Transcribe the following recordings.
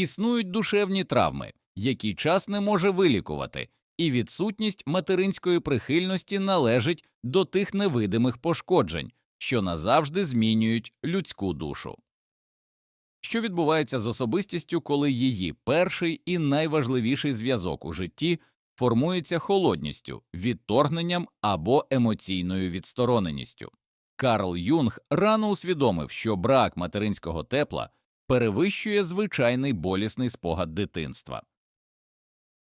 існують душевні травми, які час не може вилікувати, і відсутність материнської прихильності належить до тих невидимих пошкоджень, що назавжди змінюють людську душу. Що відбувається з особистістю, коли її перший і найважливіший зв'язок у житті формується холодністю, відторгненням або емоційною відстороненістю? Карл Юнг рано усвідомив, що брак материнського тепла перевищує звичайний болісний спогад дитинства.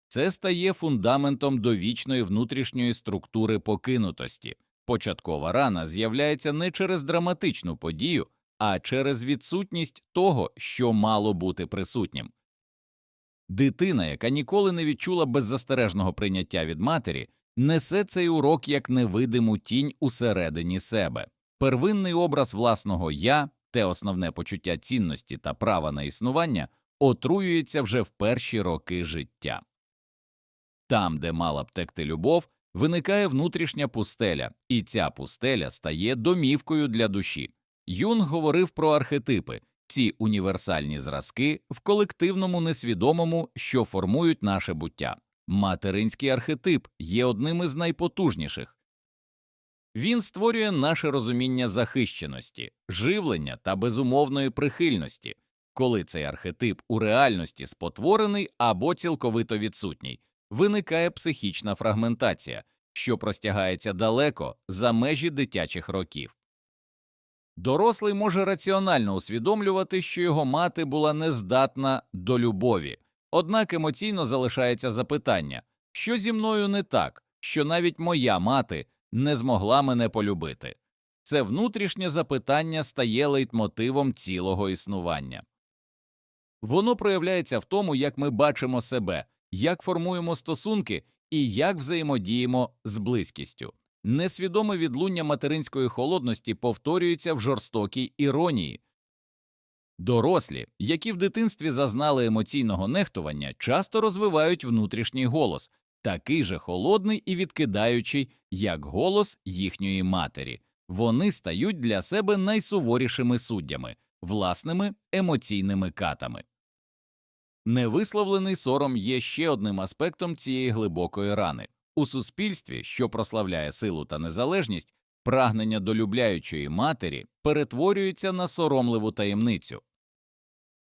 Це стає фундаментом довічної внутрішньої структури покинутості. Початкова рана з'являється не через драматичну подію, а через відсутність того, що мало бути присутнім. Дитина, яка ніколи не відчула беззастережного прийняття від матері, несе цей урок як невидиму тінь усередині себе. Первинний образ власного я, те основне почуття цінності та права на існування, отруюється вже в перші роки життя. Там, де мала б текти любов, виникає внутрішня пустеля, і ця пустеля стає домівкою для душі. Юнг говорив про архетипи, ці універсальні зразки в колективному несвідомому, що формують наше буття. Материнський архетип є одним із найпотужніших. Він створює наше розуміння захищеності, живлення та безумовної прихильності, коли цей архетип у реальності спотворений або цілковито відсутній, виникає психічна фрагментація, що простягається далеко за межі дитячих років. Дорослий може раціонально усвідомлювати, що його мати була нездатна до любові, однак емоційно залишається запитання, що зі мною не так, що навіть моя мати не змогла мене полюбити. Це внутрішнє запитання стає лейтмотивом цілого існування. Воно проявляється в тому, як ми бачимо себе, як формуємо стосунки і як взаємодіємо з близькістю. Несвідоме відлуння материнської холодності повторюється в жорстокій іронії. Дорослі, які в дитинстві зазнали емоційного нехтування, часто розвивають внутрішній голос, такий же холодний і відкидаючий, як голос їхньої матері. Вони стають для себе найсуворішими суддями, власними емоційними катами. Невисловлений сором є ще одним аспектом цієї глибокої рани. У суспільстві, що прославляє силу та незалежність, прагнення до любляючої матері перетворюється на соромливу таємницю.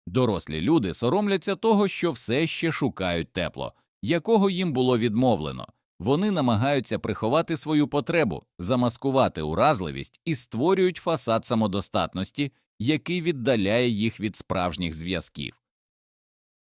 Дорослі люди соромляться того, що все ще шукають тепло, якого їм було відмовлено. Вони намагаються приховати свою потребу, замаскувати уразливість і створюють фасад самодостатності, який віддаляє їх від справжніх зв'язків.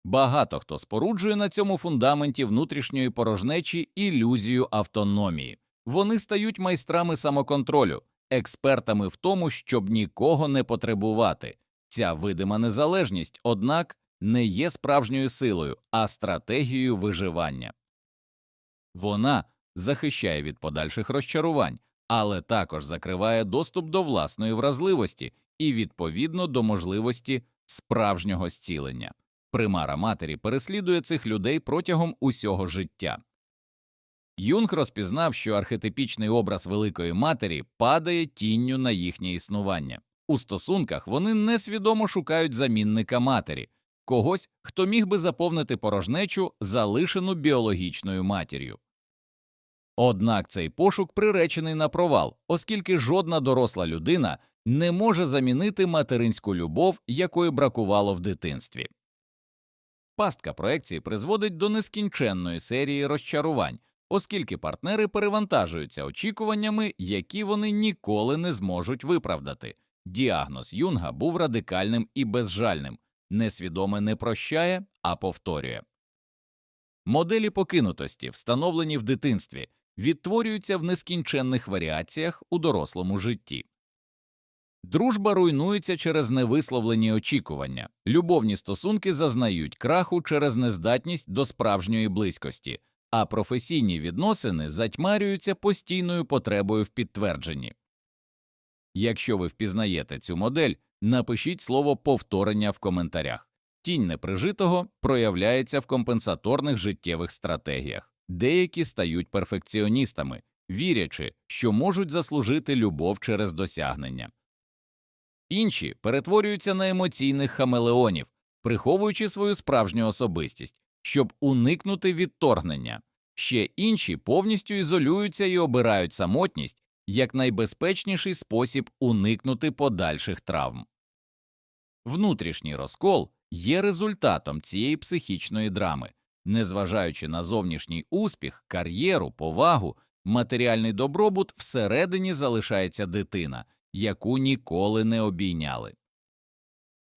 Багато хто споруджує на цьому фундаменті внутрішньої порожнечі ілюзію автономії. Вони стають майстрами самоконтролю, експертами в тому, щоб нікого не потребувати. Ця видима незалежність, однак, не є справжньою силою, а стратегією виживання. Вона захищає від подальших розчарувань, але також закриває доступ до власної вразливості і, відповідно, до можливості справжнього зцілення. Примара матері переслідує цих людей протягом усього життя. Юнг розпізнав, що архетипічний образ Великої Матері падає тінню на їхнє існування. У стосунках вони несвідомо шукають замінника матері, когось, хто міг би заповнити порожнечу, залишену біологічною матір'ю. Однак цей пошук приречений на провал, оскільки жодна доросла людина не може замінити материнську любов, якої бракувало в дитинстві. Пастка проекції призводить до нескінченної серії розчарувань, оскільки партнери перевантажуються очікуваннями, які вони ніколи не зможуть виправдати. Діагноз Юнга був радикальним і безжальним, несвідоме не прощає, а повторює. Моделі покинутості, встановлені в дитинстві, відтворюються в нескінченних варіаціях у дорослому житті. Дружба руйнується через невисловлені очікування, любовні стосунки зазнають краху через нездатність до справжньої близькості, а професійні відносини затьмарюються постійною потребою в підтвердженні. Якщо ви впізнаєте цю модель, напишіть слово повторення в коментарях. Тінь неприжитого проявляється в компенсаторних життєвих стратегіях, деякі стають перфекціоністами, вірячи, що можуть заслужити любов через досягнення. Інші перетворюються на емоційних хамелеонів, приховуючи свою справжню особистість, щоб уникнути відторгнення. Ще інші повністю ізолюються і обирають самотність як найбезпечніший спосіб уникнути подальших травм. Внутрішній розкол є результатом цієї психічної драми, незважаючи на зовнішній успіх, кар'єру, повагу, матеріальний добробут, всередині залишається дитина, яку ніколи не обійняли.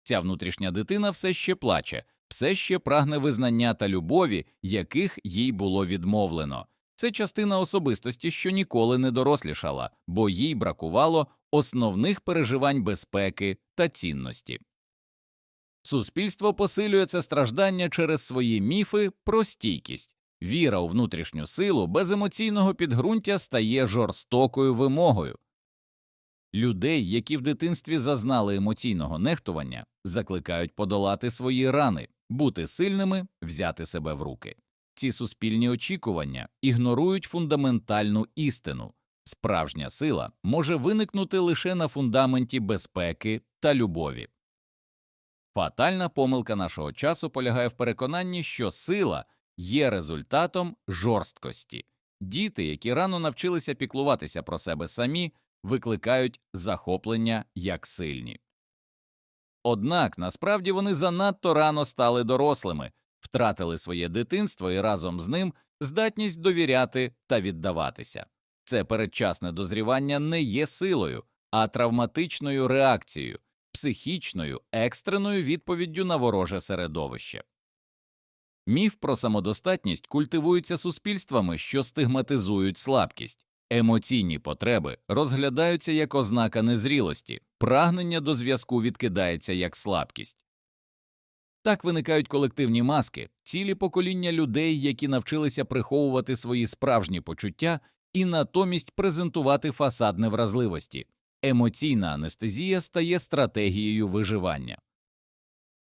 Ця внутрішня дитина все ще плаче, все ще прагне визнання та любові, яких їй було відмовлено. Це частина особистості, що ніколи не дорослішала, бо їй бракувало основних переживань безпеки та цінності. Суспільство посилює це страждання через свої міфи про стійкість. Віра у внутрішню силу без емоційного підґрунтя стає жорстокою вимогою. Людей, які в дитинстві зазнали емоційного нехтування, закликають подолати свої рани, бути сильними, взяти себе в руки. Ці суспільні очікування ігнорують фундаментальну істину справжня сила може виникнути лише на фундаменті безпеки та любові. Фатальна помилка нашого часу полягає в переконанні, що сила є результатом жорсткості. Діти, які рано навчилися піклуватися про себе самі, викликають захоплення як сильні. Однак насправді вони занадто рано стали дорослими, втратили своє дитинство і разом з ним здатність довіряти та віддаватися. Це передчасне дозрівання не є силою, а травматичною реакцією, психічною, екстреною відповіддю на вороже середовище. Міф про самодостатність культивується суспільствами, що стигматизують слабкість, емоційні потреби розглядаються як ознака незрілості, прагнення до зв'язку відкидається як слабкість. Так виникають колективні маски, цілі покоління людей, які навчилися приховувати свої справжні почуття і натомість презентувати фасад невразливості. Емоційна анестезія стає стратегією виживання.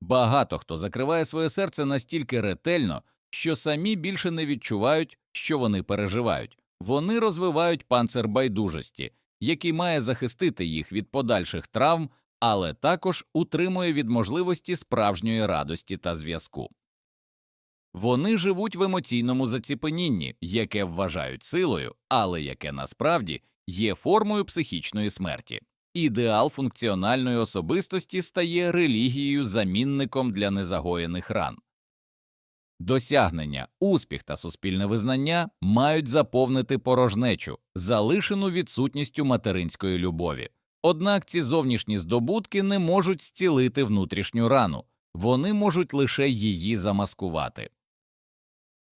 Багато хто закриває своє серце настільки ретельно, що самі більше не відчувають, що вони переживають. Вони розвивають панцир байдужості, який має захистити їх від подальших травм, але також утримує від можливості справжньої радості та зв'язку. Вони живуть в емоційному заціпенінні, яке вважають силою, але яке насправді є формою психічної смерті. Ідеал функціональної особистості стає релігією замінником для незагоєних ран. Досягнення, успіх та суспільне визнання мають заповнити порожнечу, залишену відсутністю материнської любові. Однак ці зовнішні здобутки не можуть зцілити внутрішню рану, вони можуть лише її замаскувати.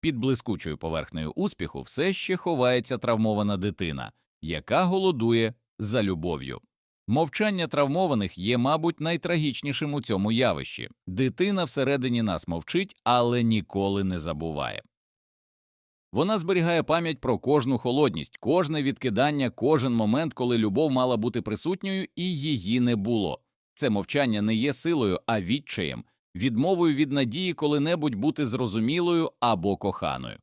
Під блискучою поверхнею успіху все ще ховається травмована дитина, яка голодує за любов'ю. Мовчання травмованих є, мабуть, найтрагічнішим у цьому явищі дитина всередині нас мовчить, але ніколи не забуває. Вона зберігає пам'ять про кожну холодність, кожне відкидання, кожен момент, коли любов мала бути присутньою і її не було. Це мовчання не є силою, а відчаєм, відмовою від надії коли-небудь бути зрозумілою або коханою.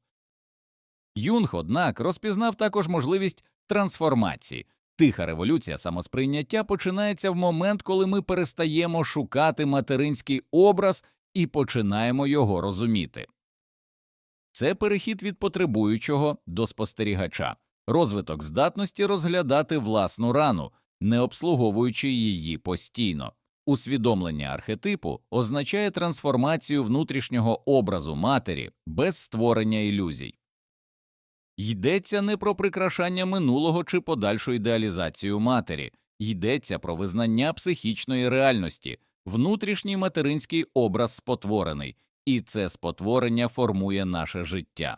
Юнг, однак, розпізнав також можливість трансформації. Тиха революція самосприйняття починається в момент, коли ми перестаємо шукати материнський образ і починаємо його розуміти. Це перехід від потребуючого до спостерігача, розвиток здатності розглядати власну рану, не обслуговуючи її постійно. Усвідомлення архетипу означає трансформацію внутрішнього образу матері без створення ілюзій. Йдеться не про прикрашання минулого чи подальшу ідеалізацію матері, йдеться про визнання психічної реальності, внутрішній материнський образ спотворений, і це спотворення формує наше життя.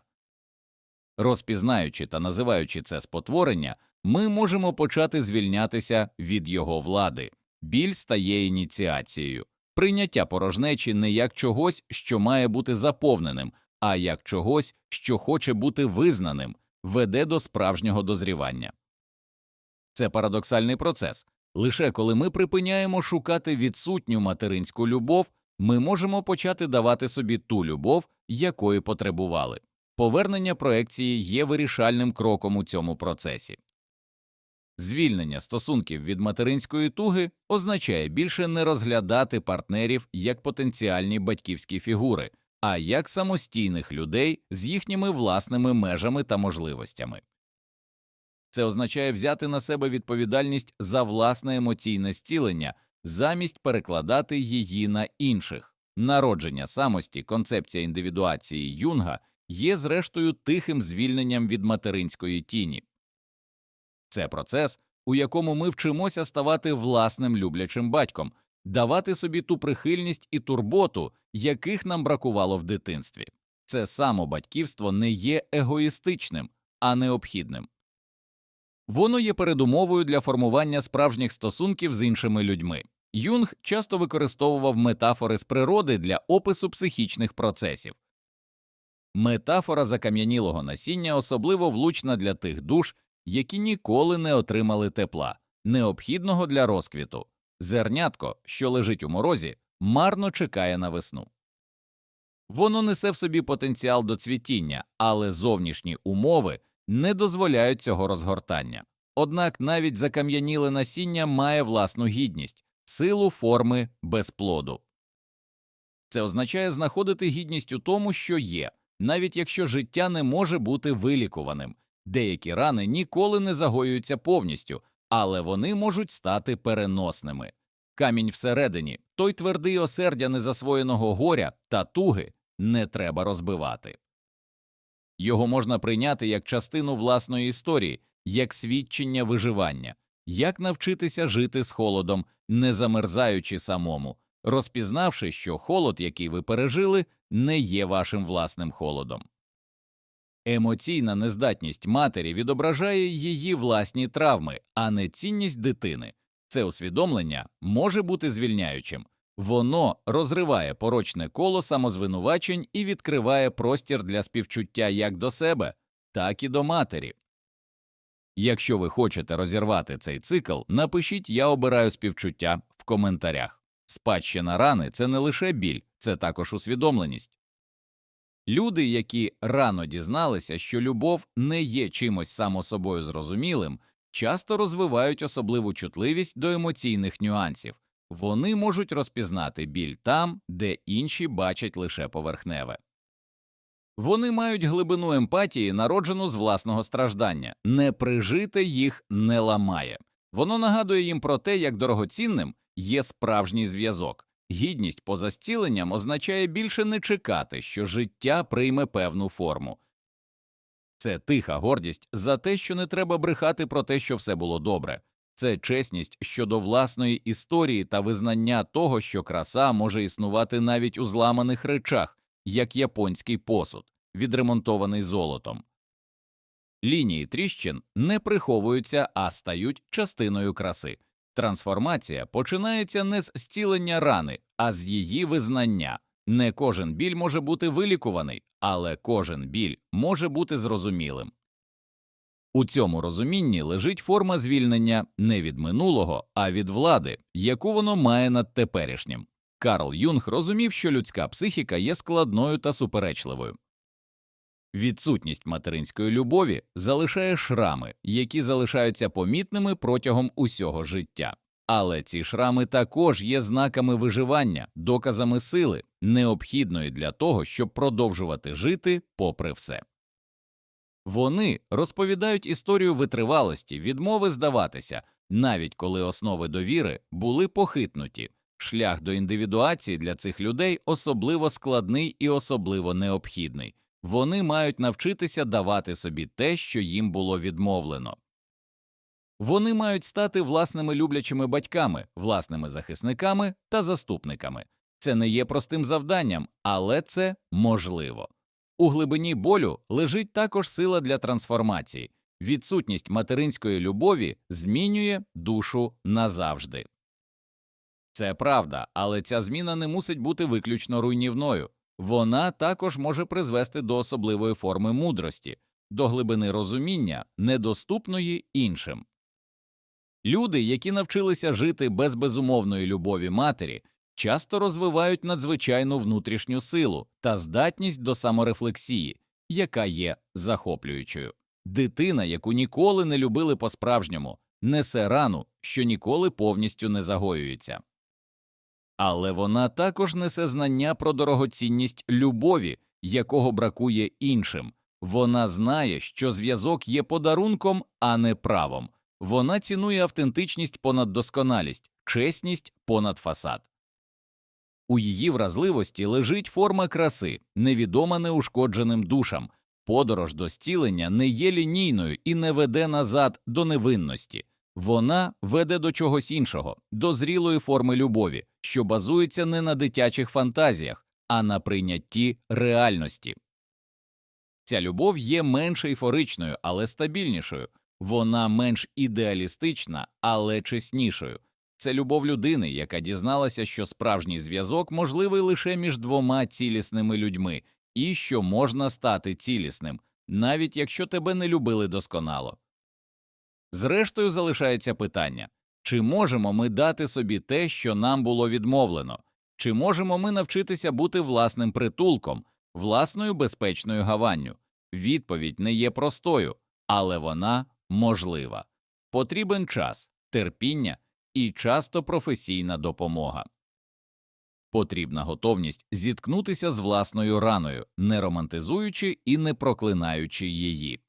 Розпізнаючи та називаючи це спотворення, ми можемо почати звільнятися від його влади. Біль стає ініціацією, прийняття порожнечі не як чогось, що має бути заповненим, а як чогось, що хоче бути визнаним, веде до справжнього дозрівання. Це парадоксальний процес. Лише коли ми припиняємо шукати відсутню материнську любов, ми можемо почати давати собі ту любов, якої потребували. Повернення проекції є вирішальним кроком у цьому процесі. Звільнення стосунків від материнської туги означає більше не розглядати партнерів як потенціальні батьківські фігури, а як самостійних людей з їхніми власними межами та можливостями. Це означає взяти на себе відповідальність за власне емоційне зцілення замість перекладати її на інших. Народження самості, концепція індивідуації Юнга є зрештою тихим звільненням від материнської тіні. Це процес, у якому ми вчимося ставати власним люблячим батьком, давати собі ту прихильність і турботу, яких нам бракувало в дитинстві. Це самобатьківство не є егоїстичним, а необхідним. Воно є передумовою для формування справжніх стосунків з іншими людьми. Юнг часто використовував метафори з природи для опису психічних процесів. Метафора закам'янілого насіння особливо влучна для тих душ, які ніколи не отримали тепла, необхідного для розквіту. Зернятко, що лежить у морозі, марно чекає на весну. Воно несе в собі потенціал до цвітіння, але зовнішні умови не дозволяють цього розгортання. Однак навіть закам'яніле насіння має власну гідність, силу форми без плоду. Це означає знаходити гідність у тому, що є, навіть якщо життя не може бути вилікуваним. Деякі рани ніколи не загоюються повністю, але вони можуть стати переносними. Камінь всередині, той твердий осердя незасвоєного горя та туги не треба розбивати. Його можна прийняти як частину власної історії, як свідчення виживання, як навчитися жити з холодом, не замерзаючи самому, розпізнавши, що холод, який ви пережили, не є вашим власним холодом. Емоційна нездатність матері відображає її власні травми, а не цінність дитини. Це усвідомлення може бути звільняючим, воно розриває порочне коло самозвинувачень і відкриває простір для співчуття як до себе, так і до матері. Якщо ви хочете розірвати цей цикл, напишіть Я обираю співчуття в коментарях. Спадщина рани це не лише біль, це також усвідомленість. Люди, які рано дізналися, що любов не є чимось само собою зрозумілим, часто розвивають особливу чутливість до емоційних нюансів, вони можуть розпізнати біль там, де інші бачать лише поверхневе. Вони мають глибину емпатії, народжену з власного страждання, неприжите їх не ламає. Воно нагадує їм про те, як дорогоцінним є справжній зв'язок. Гідність поза зціленням означає більше не чекати, що життя прийме певну форму. Це тиха гордість за те, що не треба брехати про те, що все було добре, це чесність щодо власної історії та визнання того, що краса може існувати навіть у зламаних речах, як японський посуд, відремонтований золотом. Лінії тріщин не приховуються, а стають частиною краси. Трансформація починається не з зцілення рани, а з її визнання. Не кожен біль може бути вилікуваний, але кожен біль може бути зрозумілим. У цьому розумінні лежить форма звільнення не від минулого, а від влади, яку воно має над теперішнім. Карл Юнг розумів, що людська психіка є складною та суперечливою. Відсутність материнської любові залишає шрами, які залишаються помітними протягом усього життя. Але ці шрами також є знаками виживання, доказами сили, необхідної для того, щоб продовжувати жити попри все. Вони розповідають історію витривалості, відмови здаватися, навіть коли основи довіри були похитнуті. Шлях до індивідуації для цих людей особливо складний і особливо необхідний. Вони мають навчитися давати собі те, що їм було відмовлено. Вони мають стати власними люблячими батьками, власними захисниками та заступниками. Це не є простим завданням, але це можливо. У глибині болю лежить також сила для трансформації. Відсутність материнської любові змінює душу назавжди. Це правда, але ця зміна не мусить бути виключно руйнівною. Вона також може призвести до особливої форми мудрості, до глибини розуміння, недоступної іншим. Люди, які навчилися жити без безумовної любові матері, часто розвивають надзвичайну внутрішню силу та здатність до саморефлексії, яка є захоплюючою. Дитина, яку ніколи не любили по справжньому, несе рану, що ніколи повністю не загоюється. Але вона також несе знання про дорогоцінність любові, якого бракує іншим. Вона знає, що зв'язок є подарунком, а не правом. Вона цінує автентичність понад досконалість, чесність понад фасад. У її вразливості лежить форма краси, невідома неушкодженим душам. Подорож до зцілення не є лінійною і не веде назад до невинності. Вона веде до чогось іншого, до зрілої форми любові, що базується не на дитячих фантазіях, а на прийнятті реальності. Ця любов є менш ейфоричною, але стабільнішою, вона менш ідеалістична, але чеснішою. Це любов людини, яка дізналася, що справжній зв'язок можливий лише між двома цілісними людьми, і що можна стати цілісним, навіть якщо тебе не любили досконало. Зрештою, залишається питання чи можемо ми дати собі те, що нам було відмовлено, чи можемо ми навчитися бути власним притулком, власною безпечною гаванню? Відповідь не є простою, але вона можлива. Потрібен час, терпіння і часто професійна допомога. Потрібна готовність зіткнутися з власною раною, не романтизуючи і не проклинаючи її.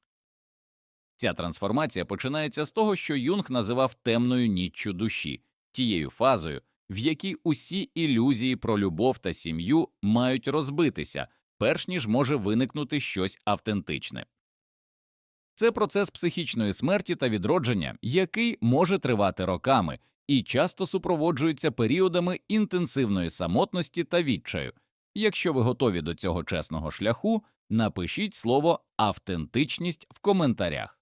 Ця трансформація починається з того, що Юнг називав темною ніччю душі, тією фазою, в якій усі ілюзії про любов та сім'ю мають розбитися, перш ніж може виникнути щось автентичне. Це процес психічної смерті та відродження, який може тривати роками і часто супроводжується періодами інтенсивної самотності та відчаю. Якщо ви готові до цього чесного шляху, напишіть слово автентичність в коментарях.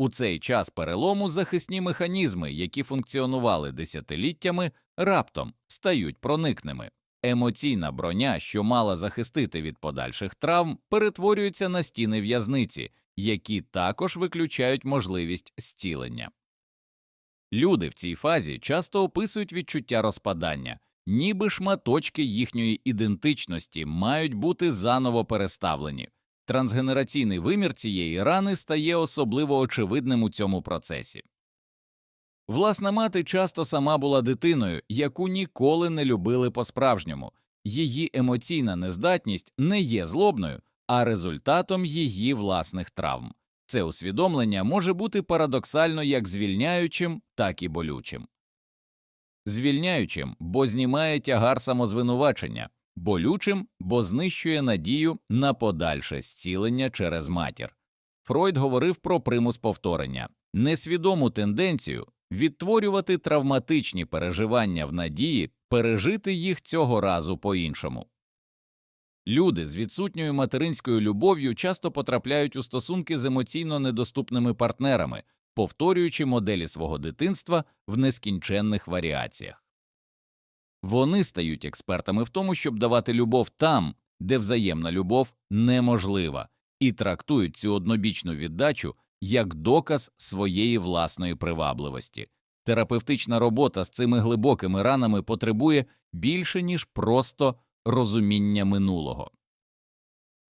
У цей час перелому захисні механізми, які функціонували десятиліттями, раптом стають проникними. Емоційна броня, що мала захистити від подальших травм, перетворюється на стіни в'язниці, які також виключають можливість зцілення. Люди в цій фазі часто описують відчуття розпадання, ніби шматочки їхньої ідентичності мають бути заново переставлені. Трансгенераційний вимір цієї рани стає особливо очевидним у цьому процесі. Власна мати часто сама була дитиною, яку ніколи не любили по-справжньому, її емоційна нездатність не є злобною, а результатом її власних травм. Це усвідомлення може бути парадоксально як звільняючим, так і болючим. Звільняючим, бо знімає тягар самозвинувачення, болючим, бо знищує надію на подальше зцілення через матір. Фройд говорив про примус повторення, несвідому тенденцію відтворювати травматичні переживання в надії, пережити їх цього разу по іншому. Люди з відсутньою материнською любов'ю часто потрапляють у стосунки з емоційно недоступними партнерами, повторюючи моделі свого дитинства в нескінченних варіаціях. Вони стають експертами в тому, щоб давати любов там, де взаємна любов неможлива, і трактують цю однобічну віддачу як доказ своєї власної привабливості. Терапевтична робота з цими глибокими ранами потребує більше, ніж просто розуміння минулого.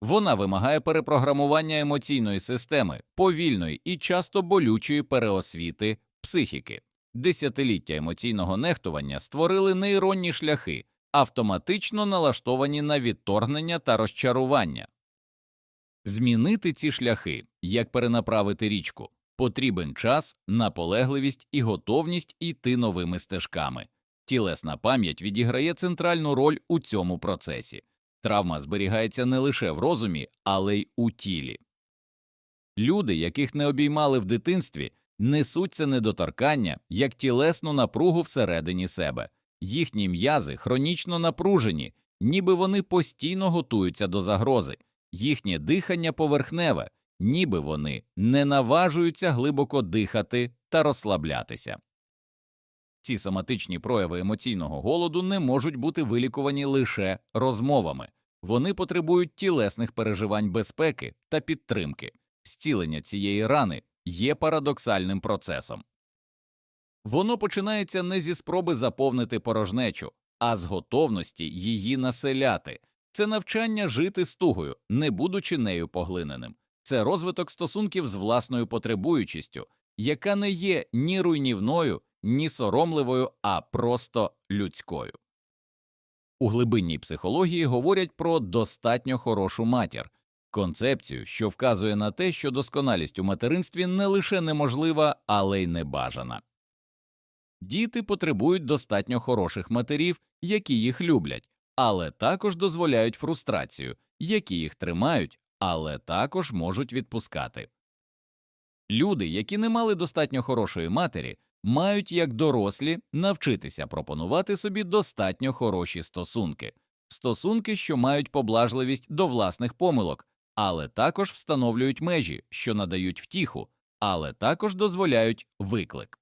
Вона вимагає перепрограмування емоційної системи, повільної і часто болючої переосвіти психіки. Десятиліття емоційного нехтування створили нейронні шляхи, автоматично налаштовані на відторгнення та розчарування. Змінити ці шляхи, як перенаправити річку, потрібен час, наполегливість і готовність йти новими стежками. Тілесна пам'ять відіграє центральну роль у цьому процесі. Травма зберігається не лише в розумі, але й у тілі. Люди, яких не обіймали в дитинстві, несуть це недоторкання як тілесну напругу всередині себе, їхні м'язи хронічно напружені, ніби вони постійно готуються до загрози, їхнє дихання поверхневе, ніби вони не наважуються глибоко дихати та розслаблятися. Ці соматичні прояви емоційного голоду не можуть бути вилікувані лише розмовами, вони потребують тілесних переживань безпеки та підтримки. Зцілення цієї рани є парадоксальним процесом. Воно починається не зі спроби заповнити порожнечу, а з готовності її населяти. Це навчання жити стугою, не будучи нею поглиненим. Це розвиток стосунків з власною потребуючістю, яка не є ні руйнівною, ні соромливою, а просто людською. У глибинній психології говорять про достатньо хорошу матір, концепцію, що вказує на те, що досконалість у материнстві не лише неможлива, але й небажана. Діти потребують достатньо хороших матерів, які їх люблять, але також дозволяють фрустрацію, які їх тримають, але також можуть відпускати. Люди, які не мали достатньо хорошої матері, мають як дорослі навчитися пропонувати собі достатньо хороші стосунки, стосунки, що мають поблажливість до власних помилок, але також встановлюють межі, що надають втіху, але також дозволяють виклик.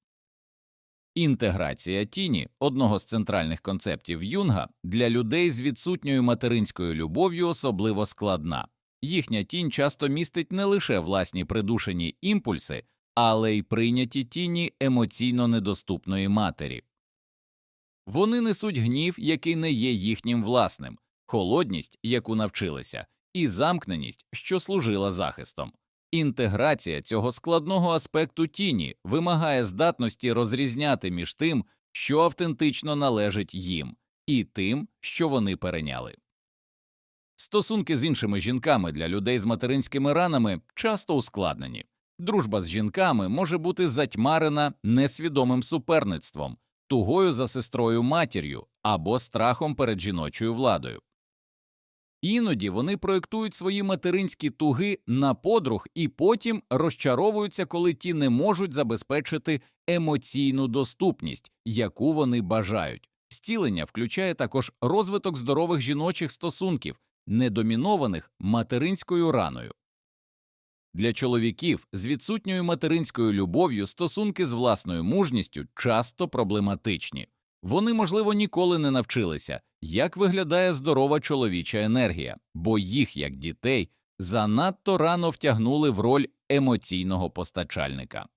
Інтеграція тіні одного з центральних концептів Юнга для людей з відсутньою материнською любов'ю особливо складна. Їхня тінь часто містить не лише власні придушені імпульси, але й прийняті тіні емоційно недоступної матері. Вони несуть гнів, який не є їхнім власним, холодність, яку навчилися, і замкненість, що служила захистом. Інтеграція цього складного аспекту тіні вимагає здатності розрізняти між тим, що автентично належить їм, і тим, що вони перейняли. Стосунки з іншими жінками для людей з материнськими ранами часто ускладнені. Дружба з жінками може бути затьмарена несвідомим суперництвом, тугою за сестрою матір'ю або страхом перед жіночою владою. Іноді вони проєктують свої материнські туги на подруг і потім розчаровуються, коли ті не можуть забезпечити емоційну доступність, яку вони бажають. Зцілення включає також розвиток здорових жіночих стосунків, не домінованих материнською раною. Для чоловіків з відсутньою материнською любов'ю стосунки з власною мужністю часто проблематичні. Вони, можливо, ніколи не навчилися, як виглядає здорова чоловіча енергія, бо їх, як дітей, занадто рано втягнули в роль емоційного постачальника.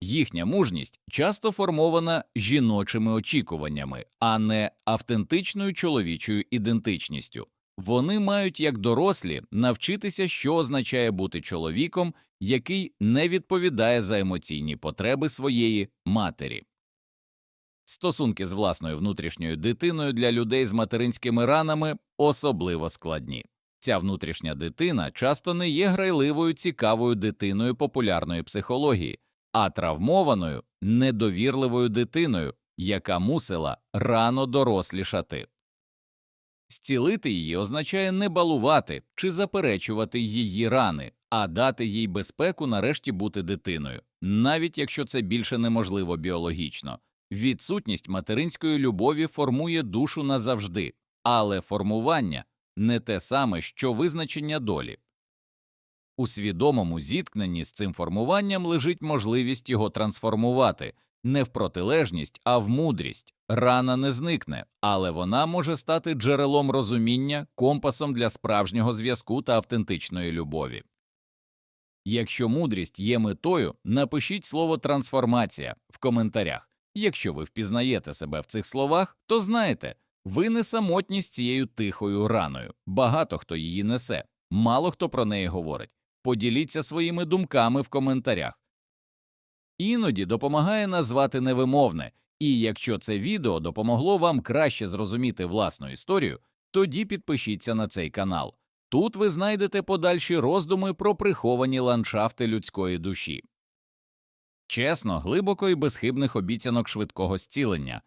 Їхня мужність часто формована жіночими очікуваннями, а не автентичною чоловічою ідентичністю. Вони мають як дорослі навчитися, що означає бути чоловіком, який не відповідає за емоційні потреби своєї матері. Стосунки з власною внутрішньою дитиною для людей з материнськими ранами особливо складні. Ця внутрішня дитина часто не є грайливою цікавою дитиною популярної психології, а травмованою, недовірливою дитиною, яка мусила рано дорослішати. Зцілити її означає не балувати чи заперечувати її рани, а дати їй безпеку нарешті бути дитиною, навіть якщо це більше неможливо біологічно. Відсутність материнської любові формує душу назавжди, але формування не те саме, що визначення долі. У свідомому зіткненні з цим формуванням лежить можливість його трансформувати не в протилежність, а в мудрість. Рана не зникне, але вона може стати джерелом розуміння, компасом для справжнього зв'язку та автентичної любові. Якщо мудрість є метою, напишіть слово трансформація в коментарях. Якщо ви впізнаєте себе в цих словах, то знаєте, ви не самотні з цією тихою раною. Багато хто її несе, мало хто про неї говорить. Поділіться своїми думками в коментарях. Іноді допомагає назвати невимовне, і якщо це відео допомогло вам краще зрозуміти власну історію, тоді підпишіться на цей канал. Тут ви знайдете подальші роздуми про приховані ландшафти людської душі. Чесно, глибоко і безхибних обіцянок швидкого зцілення